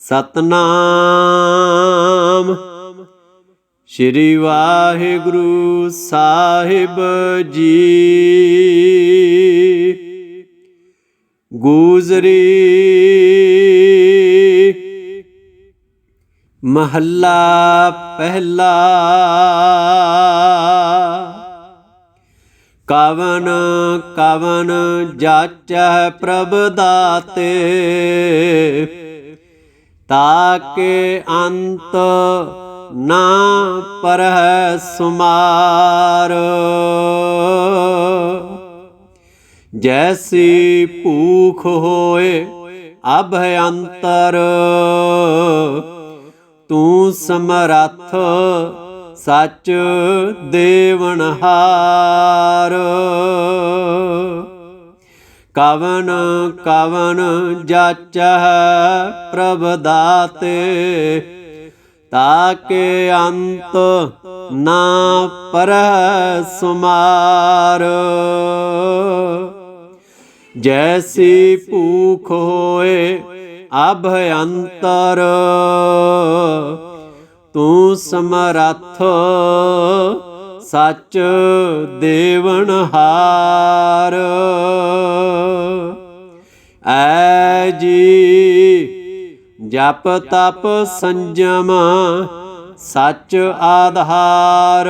ਸਤਨਾਮ। ਸ੍ਰੀ ਵਾਹਿਗੁਰੂ ਸਾਹਿਬ ਜੀ। ਗੂਜਰੀ ਮਹੱਲਾ ਪਹਿਲਾ। ਕਵਨ ਕਵਨ ਜਾਚੈ ਪ੍ਰਭ ਦਾਤੇ। ਤਾਕੇ ਅੰਤ ਨਾ ਪਰਹਿ ਸੁਮਾਰ। ਜੈਸੀ ਭੂਖ ਹੋਏ ਅਭਯੰਤਰ ਤੂੰ ਸਮਰੱਥ ਸੱਚ ਦੇਵਨਹਾਰ ਕਵਨ ਕਵਨ ਜਾਚੈ ਪ੍ਰਭ ਦਾਤੇ, ਤਾਕੇ ਅੰਤ ਨਾ ਪਰ ਸੁਮਾਰ। ਜੈਸੀ ਭੂਖ ਹੋਏ ਅਭਯੰਤਰ ਤੂੰ ਸਮਰੱਥ ਸੱਚ ਦੇਵਨਹਾਰ ਐ ਜੀ ਜਪ ਤਪ ਸੰਜਮ ਸੱਚ ਆਧਾਰ।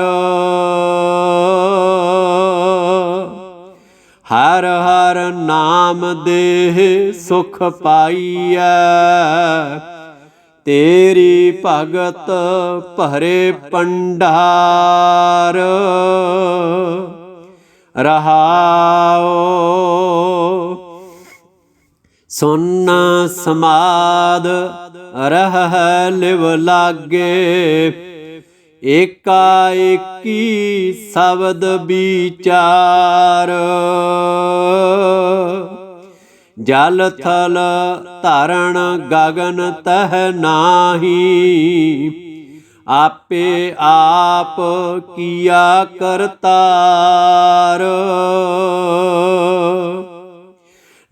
ਹਰ ਹਰ ਨਾਮ ਦੇਹ ਸੁਖ ਪਾਈਐ। ਤੇਰੀ ਭਗਤ ਭਰੇ ਪੰਡਾਰ ਰਹਾਓ। ਸੁਨ ਸਮਾਦ ਰਹ ਲਿਵ ਲਾਗੇ। ਏਕਾ ਏਕੀ ਸ਼ਬਦ ਵਿਚਾਰ। ਜਲ ਥਲ ਧਰਣ ਗਗਨ ਤਹ ਨਾਹੀ। ਆਪੇ ਆਪ ਕੀਆ ਕਰਤਾਰ।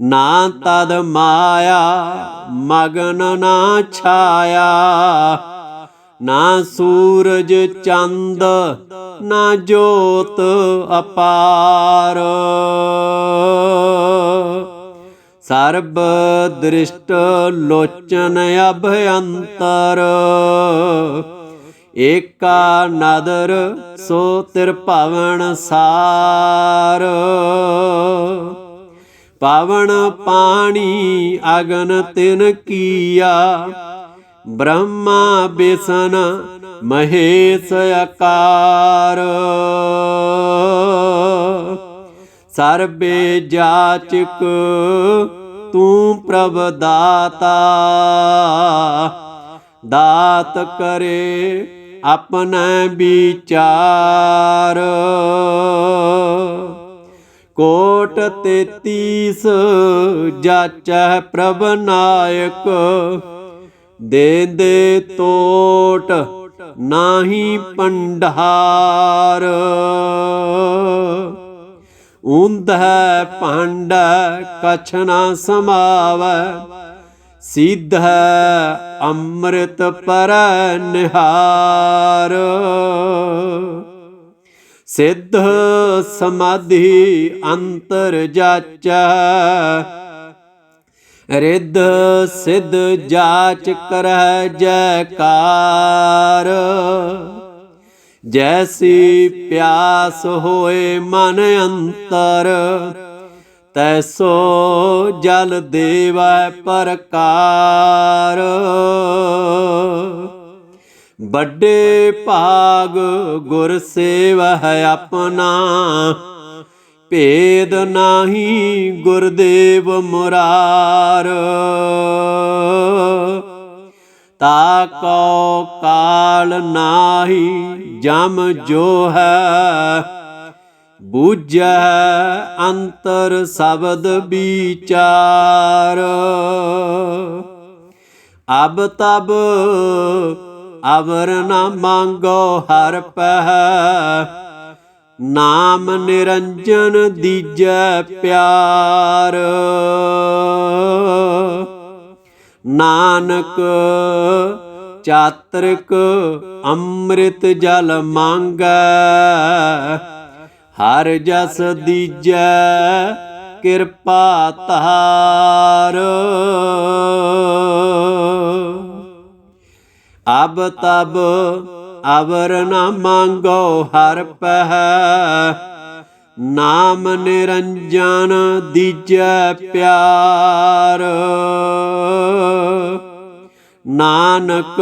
ਨਾ ਤਦ ਮਾਇਆ ਮਗਨ ਨਾ ਛਾਇਆ। ਨਾ ਸੂਰਜ ਚੰਦ, ਨਾ ਜੋਤ ਅਪਾਰ। ਸਰਬ ਦ੍ਰਿਸ਼ਟ ਲੋਚਨ ਅਭਯੰਤਰ ਏਕਾ ਨਦਰ ਸੋ ਤਿਰ ਭਵਨ ਸਾਰ। ਪਵਨ ਪਾਣੀ ਅਗਨ ਤਿਨ ਕੀਆ, ਬ੍ਰਹਮਾ ਬਿਸਨ ਮਹੇਸ਼ ਆਕਾਰ ਸਰਬੇ ਜਾਚਕ ਤੂੰ ਪ੍ਰਭ ਦਾਤਾ। ਦਾਤ ਕਰੇ ਆਪਣਾ ਵਿਚਾਰ। ਕੋਟ ਤੇਤੀਸ ਜਾਚੈ ਪ੍ਰਭ ਨਾਇਕ। ਦੇ ਦੇ ਤੋਟ ਨਾਹੀ ਪੰਡਾਰ ਉਂਧ ਹੈ ਭੰਡ ਕਛ ਨਾ ਸਮਾਵੈ, ਸਿੱਧ ਹੈ ਅੰਮ੍ਰਿਤ ਪਰ ਨਿਹਾਰ। ਸਿੱਧ ਸਮਾਧੀ ਅੰਤਰ ਜਾਚ, ਰਿੱਧ ਸਿੱਧ ਜਾਚ ਕਰਹਿ ਜੈਕਾਰ। ਜੈਸੀ ਪਿਆਸ ਹੋਏ ਮਨ ਅੰਤਰ ਤੈਸੋ ਜਲ ਦੇਵੈ ਪ੍ਰਕਾਰ ਵੱਡੇ ਭਾਗ ਗੁਰ ਸੇਵਹਿ ਆਪਣਾ ਭੇਦ ਨਾਹੀ ਗੁਰਦੇਵ ਮੁਰਾਰ ਤਾ ਕੋ ਕਾਲ ਨਾਹੀ ਜਮ ਜੋ ਹੈ, ਬੂਝੈ ਅੰਤਰ ਸ਼ਬਦ ਵਿਚਾਰ। ਅਬ ਤਬ ਅਵਰ ਨਾ ਮੰਗੋ ਹਰ ਪਹਿ, ਨਾਮ ਨਿਰੰਜਨ ਦੀਜੈ ਪਿਆਰ। ਨਾਨਕ, ਚਾਤ੍ਰਿਕ ਅੰਮ੍ਰਿਤ ਜਲ ਮੰਗੈ, ਹਰ ਜਸ ਦੀਜੈ ਕਿਰਪਾ ਤਾਰ ਅਬ ਤਬ ਅਵਰ ਨਾ ਮੰਗੋ ਹਰ ਪਹਿ ਨਾਮ ਨਿਰੰਜਨ ਦੀਜੈ ਪਿਆਰ। ਨਾਨਕ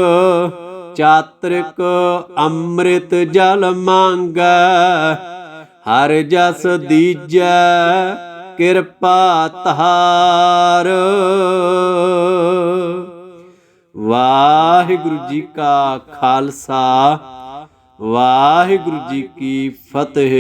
ਚਾਤ੍ਰਿਕ ਅੰਮ੍ਰਿਤ ਜਲ ਮੰਗੈ, ਹਰ ਜਸ ਦੀਜੈ ਕਿਰਪਾ ਤਾਰ ਵਾਹਿਗੁਰੂ ਜੀ ਕਾ ਖਾਲਸਾ ਵਾਹਿਗੁਰੂ ਜੀ ਕੀ ਫਤਿਹ।